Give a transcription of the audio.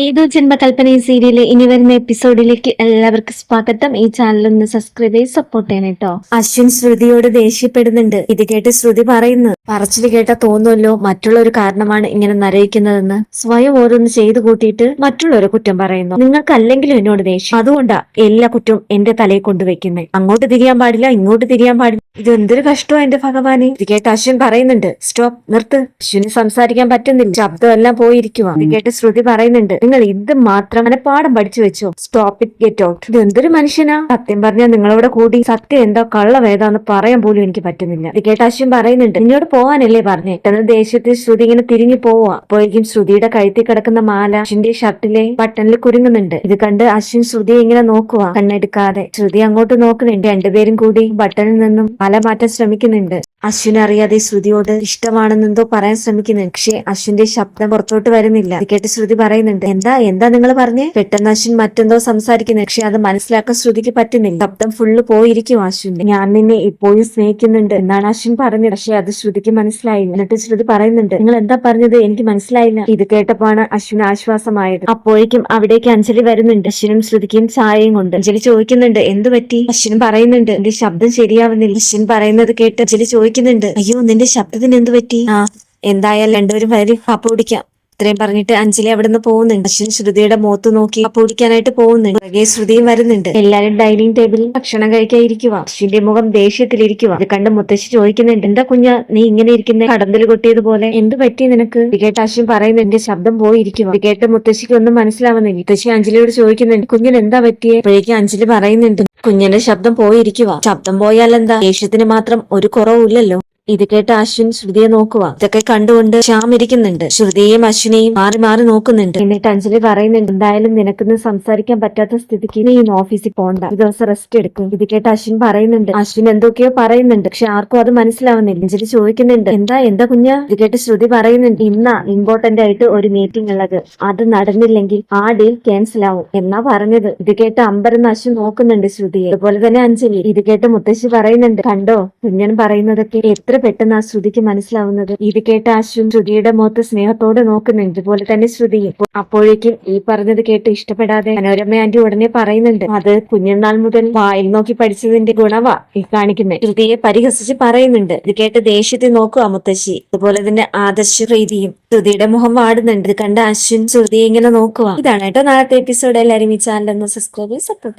ഏതോ ജന്മകൽപ്പന സീരിയലിലെ ഇനി വരുന്ന എപ്പിസോഡിലേക്ക് എല്ലാവർക്കും സ്വാഗതം. ഈ ചാനൽ ഒന്ന് സബ്സ്ക്രൈബ് ചെയ്ത് സപ്പോർട്ട് ചെയ്യണം കേട്ടോ. അശ്വിൻ ശ്രുതിയോട് ദേഷ്യപ്പെടുന്നുണ്ട്. ഇത് കേട്ട് ശ്രുതി പറയുന്നു പറച്ചിൽ കേട്ട തോന്നുമല്ലോ മറ്റുള്ള ഒരു കാരണമാണ് ഇങ്ങനെ നരയിക്കുന്നതെന്ന്. സ്വയം ഓരോന്ന് ചെയ്തു കൂട്ടിയിട്ട് മറ്റുള്ളവരെ കുറ്റം പറയുന്നു. നിങ്ങൾക്ക് അല്ലെങ്കിലും എന്നോട് ദേഷ്യം. അതുകൊണ്ടാ എല്ലാ കുറ്റവും എന്റെ തലയിൽ കൊണ്ടുവയ്ക്കുന്നത് അങ്ങോട്ട് തിരിയാൻ പാടില്ല ഇങ്ങോട്ട് തിരിയാൻ പാടില്ല. ഇത് എന്തൊരു കഷ്ടമാണ് എന്റെ ഭഗവാനെ. ഇത് കേട്ട് അശ്വിൻ പറയുന്നുണ്ട് സ്റ്റോപ്പ് നിർത്ത്. അശ്വിന് സംസാരിക്കാൻ പറ്റുന്നില്ല. ശബ്ദം എല്ലാം പോയിരിക്കുവാ. ഇത് കേട്ട് ശ്രുതി പറയുന്നുണ്ട് നിങ്ങൾ ഇത് മാത്രം മനപ്പാഠം പഠിച്ചു വെച്ചോ? Stop it get out. ഇത് എന്തൊരു മനുഷ്യനാ. സത്യം പറഞ്ഞാൽ നിങ്ങളോട് കൂടി സത്യം എന്താ കള്ളവേതാന്ന് പറയാൻ പോലും എനിക്ക് പറ്റുന്നില്ല. ഇത് കേട്ട് അശ്വിൻ പറയുന്നുണ്ട് നിന്നോട് പോവാനല്ലേ പറഞ്ഞേ? പെട്ടെന്ന് ദേഷ്യത്തിൽ ശ്രുതി ഇങ്ങനെ തിരിഞ്ഞു പോവാ. അപ്പോഴേക്കും ശ്രുതിയുടെ കഴുത്തിൽ കിടക്കുന്ന മാല അശ്വിന്റെ ഷർട്ടിലെ ബട്ടണിൽ കുരുങ്ങുന്നുണ്ട്. ഇത് കണ്ട് അശ്വിൻ ശ്രുതിയെ ഇങ്ങനെ നോക്കുക കണ്ണെടുക്കാതെ. ശ്രുതി അങ്ങോട്ട് നോക്കുന്നുണ്ട് രണ്ടുപേരും കൂടി ബട്ടണിൽ നിന്നും മാല മാറ്റാൻ ശ്രമിക്കുന്നുണ്ട്. അശ്വിൻ അറിയാതെ ശ്രുതിയോട് ഇഷ്ടമാണെന്നെന്തോ പറയാൻ ശ്രമിക്കുന്നുണ്ട്. പക്ഷെ അശ്വിന്റെ ശബ്ദം പുറത്തോട്ട് വരുന്നില്ല. കേട്ട് ശ്രുതി പറയുന്നുണ്ട് എന്താ എന്താ നിങ്ങൾ പറഞ്ഞേ? പെട്ടെന്ന് അശ്വിൻ മറ്റെന്തോ സംസാരിക്കുന്നു പക്ഷെ അത് മനസ്സിലാക്കാൻ ശ്രുതിക്ക് പറ്റുന്നില്ല. ശബ്ദം ഫുള്ള് പോയിരിക്കും അശ്വിൻ ഞാൻ നിന്നെ ഇപ്പോഴും സ്നേഹിക്കുന്നുണ്ട് എന്നാണ് അശ്വിൻ പറഞ്ഞത്. പക്ഷെ അത് ശ്രുതിക്ക് മനസ്സിലായി എന്നിട്ട് ശ്രുതി പറയുന്നുണ്ട് നിങ്ങൾ എന്താ പറഞ്ഞത്? എനിക്ക് മനസ്സിലായില്ല. ഇത് കേട്ടപ്പോഴാണ് അശ്വിൻ ആശ്വാസമായത്. അപ്പോഴേക്കും അവിടേക്ക് അഞ്ജലി വരുന്നുണ്ട്. അശ്വിനും ശ്രുതിക്കും ചായയും കൊണ്ട് അഞ്ജലി ചോദിക്കുന്നുണ്ട് എന്ത് പറ്റി അശ്വിൻ പറയുന്നുണ്ട് എന്റെ ശബ്ദം ശരിയാവുന്നില്ല. അശ്വിൻ പറയുന്നത് കേട്ട് അഞ്ജലി ചോദിക്കുന്നുണ്ട് അയ്യോ നിന്റെ ശബ്ദത്തിന് എന്ത് പറ്റി? ആ എന്തായാലും രണ്ടുപേരും വരി കാപ്പ കുടിക്കാം ഇത്രയും പറഞ്ഞിട്ട് അഞ്ജലി അവിടെ നിന്ന് പോകുന്നുണ്ട്. അശ്വിൻ ശ്രുതിയുടെ മുഖത്ത് നോക്കി കപ്പ് കുടിക്കാനായിട്ട് പോകുന്നുണ്ട്. പുറകെ ശ്രുതിയും വരുന്നുണ്ട്. എല്ലാരും ഡൈനിങ് ടേബിളിൽ ഭക്ഷണം കഴിക്കാൻ ഇരിക്കുക അശ്വിന്റെ മുഖം ദേഷ്യത്തിലിരിക്കുക. ഇത് കണ്ട് മുത്തശ്ശി ചോദിക്കുന്നുണ്ട് എന്താ കുഞ്ഞ നീ ഇങ്ങനെ ഇരിക്കുന്ന? കടന്തൽ കൊട്ടിയതുപോലെ? എന്ത് പറ്റി നിനക്ക്? കേട്ട അശ്വിൻ പറയുന്നു എന്റെ ശബ്ദം പോയിരിക്കുക. കേട്ട് മുത്തശ്ശിക്ക് ഒന്നും മനസ്സിലാവുന്നില്ല. മുത്തശ്ശി അഞ്ജലിയോട് ചോദിക്കുന്നുണ്ട് കുഞ്ഞിന് എന്താ പറ്റിയേ? അപ്പോഴേക്കും അഞ്ജലി പറയുന്നുണ്ട് കുഞ്ഞിന്റെ ശബ്ദം പോയിരിക്കുക ശബ്ദം പോയാൽ എന്താ ദേഷ്യത്തിന് മാത്രം ഒരു കുറവുമില്ലല്ലോ. ഇത് കേട്ട അശ്വിൻ ശ്രുതിയെ നോക്കുക ഇതൊക്കെ കണ്ടുകൊണ്ട് ശ്യാം ഇരിക്കുന്നുണ്ട് ശ്രുതിയെയും അശ്വിനെയും മാറി മാറി നോക്കുന്നുണ്ട്. എന്നിട്ട് അഞ്ജലി പറയുന്നുണ്ട് എന്തായാലും നിനക്കിന്ന് സംസാരിക്കാൻ പറ്റാത്ത സ്ഥിതിക്ക് നീ ഓഫീസിൽ പോകണ്ട ഒരു ദിവസം റെസ്റ്റ് എടുക്കും. ഇത് കേട്ട് അശ്വിൻ പറയുന്നുണ്ട്. അശ്വിൻ എന്തൊക്കെയോ പറയുന്നുണ്ട്. പക്ഷെ ആർക്കും അത് മനസ്സിലാവുന്നില്ല. അഞ്ജലി ചോദിക്കുന്നുണ്ട് എന്താ എന്താ കുഞ്ഞ? ഇത് കേട്ട് ശ്രുതി പറയുന്നുണ്ട് ഇന്നാ ഇമ്പോർട്ടന്റ് ആയിട്ട് ഒരു മീറ്റിംഗ് ഉള്ളത്. അത് നടന്നില്ലെങ്കിൽ ആ ഡീൽ ക്യാൻസൽ ആവും. എന്നാ പറഞ്ഞത്. ഇത് കേട്ട് അമ്പരെന്ന് അശ്വിൻ നോക്കുന്നുണ്ട് ശ്രുതിയെ. അതുപോലെ തന്നെ അഞ്ജലി. ഇത് കേട്ട് മുത്തശ്ശി പറയുന്നുണ്ട് കണ്ടോ? കുഞ്ഞൻ പറയുന്നതൊക്കെ എത്ര പെട്ടെന്ന് ആ ശ്രുതിക്ക് മനസ്സിലാവുന്നത്. ഇത് കേട്ട അശ്വിൻ ശ്രുതിയുടെ മുഖത്ത് സ്നേഹത്തോടെ നോക്കുന്നുണ്ട് ഇതുപോലെ തന്നെ ശ്രുതി അപ്പോഴേക്കും ഈ പറഞ്ഞത് കേട്ട് ഇഷ്ടപ്പെടാതെ മനോരമ ആന്റി ഉടനെ പറയുന്നുണ്ട് അത് കുഞ്ഞുനാൾ മുതൽ വായിൽ നോക്കി പഠിച്ചതിന്റെ ഗുണവാ ഈ കാണിക്കുന്നത് ശ്രുതിയെ പരിഹസിച്ച് പറയുന്നുണ്ട് ഇത് കേട്ട് ദേഷ്യത്തിൽ നോക്കുക മുത്തശ്ശി അതുപോലെ തന്നെ ആദർശ പ്രീതിയും ശ്രുതിയുടെ മുഖം വാടുന്നുണ്ട്. കണ്ട അശ്വിൻ ശ്രുതിയെ ഇങ്ങനെ നോക്കുക ഇതാണ് കേട്ടോ നാളത്തെ എപ്പിസോഡ് എല്ലാവരും ഈ ചാനൽ ഒന്ന് സബ്സ്ക്രൈബ് സപ്പോർട്ട്